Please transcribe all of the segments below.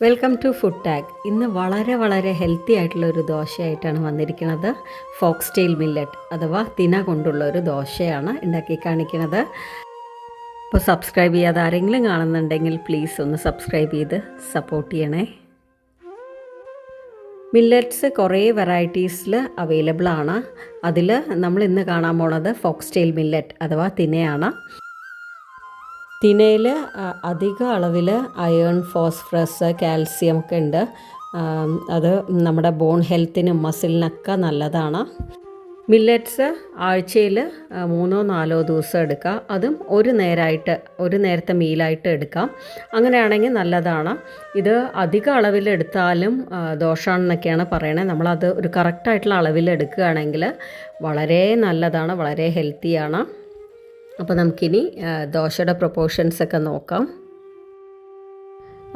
Welcome to food tag. ഇന്ന് വളരെ വളരെ ഹെൽത്തി ആയിട്ടുള്ള ഒരു ദോശയായിട്ടാണ് വന്നിരിക്കുന്നത്. ഫോക്സ് മില്ലറ്റ് അഥവാ തിന കൊണ്ടുള്ള ഒരു ദോശയാണ് ഉണ്ടാക്കി കാണിക്കുന്നത്. അപ്പോൾ സബ്സ്ക്രൈബ് ചെയ്യാതെ ആരെങ്കിലും കാണുന്നുണ്ടെങ്കിൽ പ്ലീസ് ഒന്ന് സബ്സ്ക്രൈബ് ചെയ്ത് സപ്പോർട്ട് ചെയ്യണേ. മില്ലറ്റ്സ് കുറേ വെറൈറ്റീസിൽ അവൈലബിൾ ആണ് അതിൽ നമ്മൾ ഇന്ന് കാണാൻ പോണത് ഫോക്സ് മില്ലറ്റ് അഥവാ തിനയാണ്. തിനയിൽ അധിക അളവിൽ അയൺ ഫോസ്ഫറസ് കാൽസ്യം ഒക്കെ ഉണ്ട്. അത് നമ്മുടെ ബോൺ ഹെൽത്തിനും മസിലിനൊക്കെ നല്ലതാണ്. മില്ലറ്റ്സ് ആഴ്ചയിൽ മൂന്നോ നാലോ ദിവസം എടുക്കുക അതും ഒരു നേരമായിട്ട് ഒരു നേരത്തെ മീലായിട്ട് എടുക്കാം. അങ്ങനെയാണെങ്കിൽ നല്ലതാണ്. ഇത് അധിക അളവിൽ എടുത്താലും ദോഷമാണെന്നൊക്കെയാണ് പറയണത് നമ്മളത് ഒരു കറക്റ്റായിട്ടുള്ള അളവിൽ എടുക്കുകയാണെങ്കിൽ വളരെ നല്ലതാണ് വളരെ ഹെൽത്തിയാണ്. അപ്പോൾ നമുക്കിനി ദോശയുടെ പ്രൊപ്പോർഷൻസ് ഒക്കെ നോക്കാം.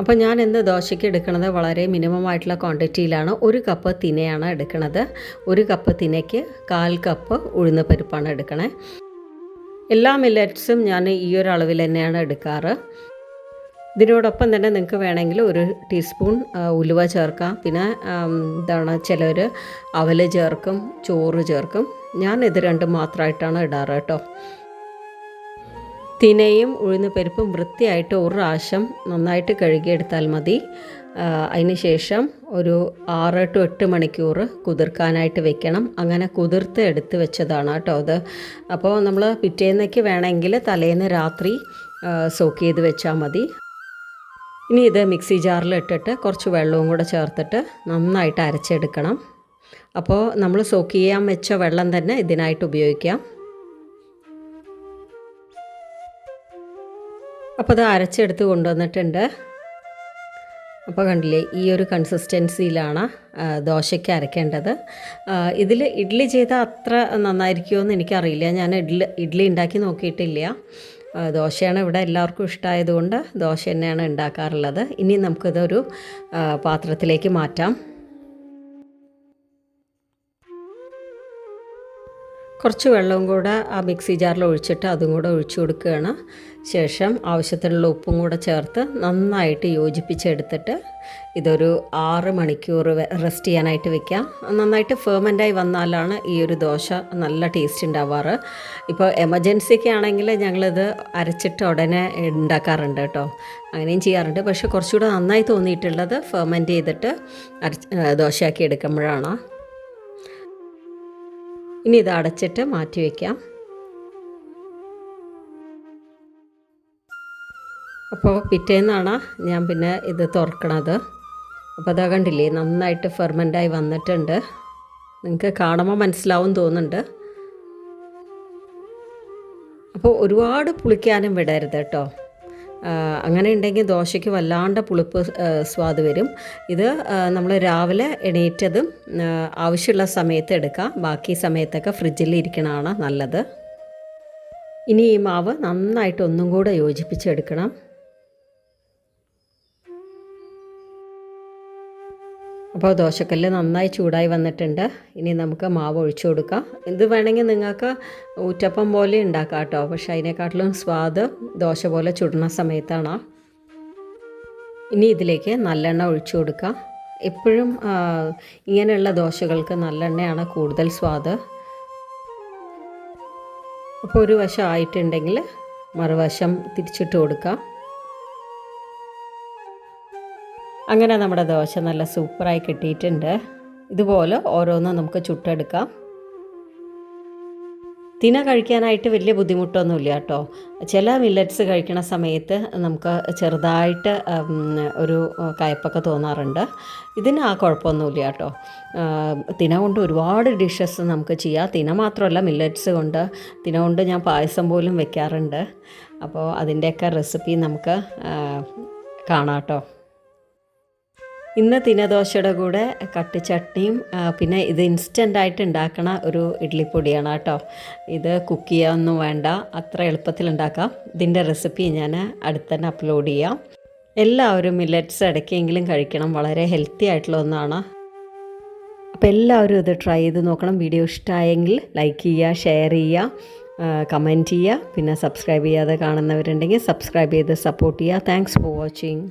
അപ്പോൾ ഞാൻ ഇന്ന് ദോശയ്ക്ക് എടുക്കുന്നത് വളരെ മിനിമം ആയിട്ടുള്ള ക്വാണ്ടിറ്റിയിലാണ് ഒരു കപ്പ് തിനയാണ് എടുക്കുന്നത് ഒരു കപ്പ് തിനയ്ക്ക് കാൽ കപ്പ് ഉഴുന്ന പരിപ്പാണ് എടുക്കണേ. എല്ലാ മില്ലറ്റ്സും ഞാൻ ഈ ഒരു അളവിൽ തന്നെയാണ് എടുക്കാറ്. ഇതിനോടൊപ്പം തന്നെ നിങ്ങൾക്ക് വേണമെങ്കിൽ ഒരു ടീസ്പൂൺ ഉലുവ ചേർക്കാം. പിന്നെ എന്താണ് ചിലർ അവൽ ചേർക്കും ചോറ് ചേർക്കും. ഞാൻ ഇത് രണ്ടും മാത്രമായിട്ടാണ് ഇടാറ് കേട്ടോ. തിനയും ഉഴുന്ന പരിപ്പും വൃത്തിയായിട്ട് ഒരു പ്രാവശ്യം നന്നായിട്ട് കഴുകിയെടുത്താൽ മതി. അതിന് ശേഷം ഒരു ആറ് ടു എട്ട് മണിക്കൂർ കുതിർക്കാനായിട്ട് വെക്കണം. അങ്ങനെ കുതിർത്ത് എടുത്ത് വെച്ചതാണ് കേട്ടോ അത്. അപ്പോൾ നമ്മൾ പിറ്റേന്നേക്ക് വേണമെങ്കിൽ തലേന്ന് രാത്രി സോക്ക് ചെയ്ത് വെച്ചാൽ മതി. ഇനി ഇത് മിക്സി ജാറിൽ ഇട്ടിട്ട് കുറച്ച് വെള്ളവും കൂടെ ചേർത്തിട്ട് നന്നായിട്ട് അരച്ചെടുക്കണം. അപ്പോൾ നമ്മൾ സോക്ക് ചെയ്യാൻ വെച്ച വെള്ളം തന്നെ ഇതിനായിട്ട് ഉപയോഗിക്കാം. അപ്പോൾ അത് അരച്ചെടുത്ത് കൊണ്ടുവന്നിട്ടുണ്ട്. അപ്പോൾ കണ്ടില്ലേ ഈ ഒരു കൺസിസ്റ്റൻസിയിലാണ് ദോശയ്ക്ക് അരക്കേണ്ടത്. ഇതിൽ ഇഡ്ഡലി ചെയ്താൽ അത്ര നന്നായിരിക്കുമോ എന്ന് എനിക്കറിയില്ല. ഞാൻ ഇഡ്ഡലി ഇഡ്ഡലി ഉണ്ടാക്കി നോക്കിയിട്ടില്ല. ദോശയാണ് ഇവിടെ എല്ലാവർക്കും ഇഷ്ടമായതുകൊണ്ട് ദോശ തന്നെയാണ് ഉണ്ടാക്കാറുള്ളത്. ഇനി നമുക്കിതൊരു പാത്രത്തിലേക്ക് മാറ്റാം. കുറച്ച് വെള്ളവും കൂടെ ആ മിക്സി ജാറിൽ ഒഴിച്ചിട്ട് അതും കൂടെ ഒഴിച്ചു കൊടുക്കുകയാണ്. ശേഷം ആവശ്യത്തിനുള്ള ഉപ്പും കൂടെ ചേർത്ത് നന്നായിട്ട് യോജിപ്പിച്ചെടുത്തിട്ട് ഇതൊരു ആറ് മണിക്കൂർ റെസ്റ്റ് ചെയ്യാനായിട്ട് വെക്കാം നന്നായിട്ട് ഫേമന്റായി വന്നാലാണ് ഈ ഒരു ദോശ നല്ല ടേസ്റ്റ് ഉണ്ടാവാറ്. ഇപ്പോൾ എമർജൻസിക്ക് ആണെങ്കിൽ ഞങ്ങളിത് അരച്ചിട്ട് ഉടനെ ഉണ്ടാക്കാറുണ്ട് കേട്ടോ. അങ്ങനെയും ചെയ്യാറുണ്ട്. പക്ഷേ കുറച്ചുകൂടെ നന്നായി തോന്നിയിട്ടുള്ളത് ഫേമന്റ് ചെയ്തിട്ട് അരച്ച് ദോശയാക്കി എടുക്കുമ്പോഴാണ്. ഇനി ഇത് അടച്ചിട്ട് മാറ്റി വയ്ക്കാം അപ്പോൾ പിറ്റേന്നാണ് ഞാൻ പിന്നെ ഇത് തുറക്കണത്. അപ്പോൾ അതാ കണ്ടില്ലേ നന്നായിട്ട് ഫെർമെന്റായി വന്നിട്ടുണ്ട്. നിങ്ങൾക്ക് കാണുമ്പോൾ മനസ്സിലാവും തോന്നുന്നുണ്ട്. അപ്പോൾ ഒരുപാട് പുളിക്കാനും വിടരുത് കേട്ടോ. അങ്ങനെ ഉണ്ടെങ്കിൽ ദോശയ്ക്ക് വല്ലാണ്ട് പുളിപ്പ് സ്വാദ് വരും. ഇത് നമ്മൾ രാവിലെ എണീറ്റതും ആവശ്യമുള്ള സമയത്ത് എടുക്കാം. ബാക്കി സമയത്തൊക്കെ ഫ്രിഡ്ജിൽ ഇരിക്കണതാണ് നല്ലത്. ഇനി ഈ മാവ് നന്നായിട്ട് ഒന്നും കൂടെ യോജിപ്പിച്ചെടുക്കണം അപ്പോൾ ദോശക്കല്ല് നന്നായി ചൂടായി വന്നിട്ടുണ്ട്. ഇനി നമുക്ക് മാവ് ഒഴിച്ചു കൊടുക്കാം. ഇത് വേണമെങ്കിൽ നിങ്ങൾക്ക് ഊറ്റപ്പം പോലെ ഉണ്ടാക്കാം കേട്ടോ. പക്ഷേ അതിനെക്കാട്ടിലും സ്വാദ് ദോശ പോലെ ചുടുന്ന സമയത്താണ്. ഇനി ഇതിലേക്ക് നല്ലെണ്ണ ഒഴിച്ചു കൊടുക്കാം. എപ്പോഴും ഇങ്ങനെയുള്ള ദോശകൾക്ക് നല്ലെണ്ണയാണ് കൂടുതൽ സ്വാദ്. അപ്പോൾ ഒരു വശം ആയിട്ടുണ്ടെങ്കിൽ മറുവശം തിരിച്ചിട്ട് കൊടുക്കാം. അങ്ങനെ നമ്മുടെ ദോശ നല്ല സൂപ്പറായി കിട്ടിയിട്ടുണ്ട്. ഇതുപോലെ ഓരോന്നും നമുക്ക് ചുട്ടെടുക്കാം. തിന കഴിക്കാനായിട്ട് വലിയ ബുദ്ധിമുട്ടൊന്നുമില്ല കേട്ടോ. ചില മില്ലറ്റ്സ് കഴിക്കണ സമയത്ത് നമുക്ക് ചെറുതായിട്ട് ഒരു കയപ്പൊക്കെ തോന്നാറുണ്ട്. ഇതിന് ആ കുഴപ്പമൊന്നുമില്ല കേട്ടോ. തിന കൊണ്ട് ഒരുപാട് ഡിഷസ് നമുക്ക് ചെയ്യാം. തിന മാത്രമല്ല മില്ലറ്റ്സ് കൊണ്ട്. തിന കൊണ്ട് ഞാൻ പായസം പോലും വെക്കാറുണ്ട്. അപ്പോൾ അതിന്റെയൊക്കെ റെസിപ്പി നമുക്ക് കാണാം കേട്ടോ. ഇന്ന് തിനദോശയുടെ കൂടെ കട്ട് ചട്നിയും പിന്നെ ഇത് ഇൻസ്റ്റന്റ് ആയിട്ട് ഉണ്ടാക്കണ ഒരു ഇഡ്ലിപ്പൊടിയാണ് കേട്ടോ. ഇത് കുക്ക് ചെയ്യാനൊന്നും വേണ്ട. അത്ര എളുപ്പത്തിൽ ഉണ്ടാക്കാം. ഇതിന്റെ റെസിപ്പി ഞാൻ അടുത്ത് തന്നെ അപ്ലോഡ് ചെയ്യാം. എല്ലാവരും മില്ലറ്റ്സ് ഇടയ്ക്കെങ്കിലും കഴിക്കണം. വളരെ ഹെൽത്തി ആയിട്ടുള്ള ഒന്നാണ്. അപ്പോൾ എല്ലാവരും ഇത് ട്രൈ ചെയ്ത് നോക്കണം. വീഡിയോ ഇഷ്ടമായെങ്കിൽ ലൈക്ക് ചെയ്യുക ഷെയർ ചെയ്യുക കമന്റ് ചെയ്യുക. പിന്നെ സബ്സ്ക്രൈബ് ചെയ്യാതെ കാണുന്നവരുണ്ടെങ്കിൽ സബ്സ്ക്രൈബ് ചെയ്ത് സപ്പോർട്ട് ചെയ്യുക. Thanks for watching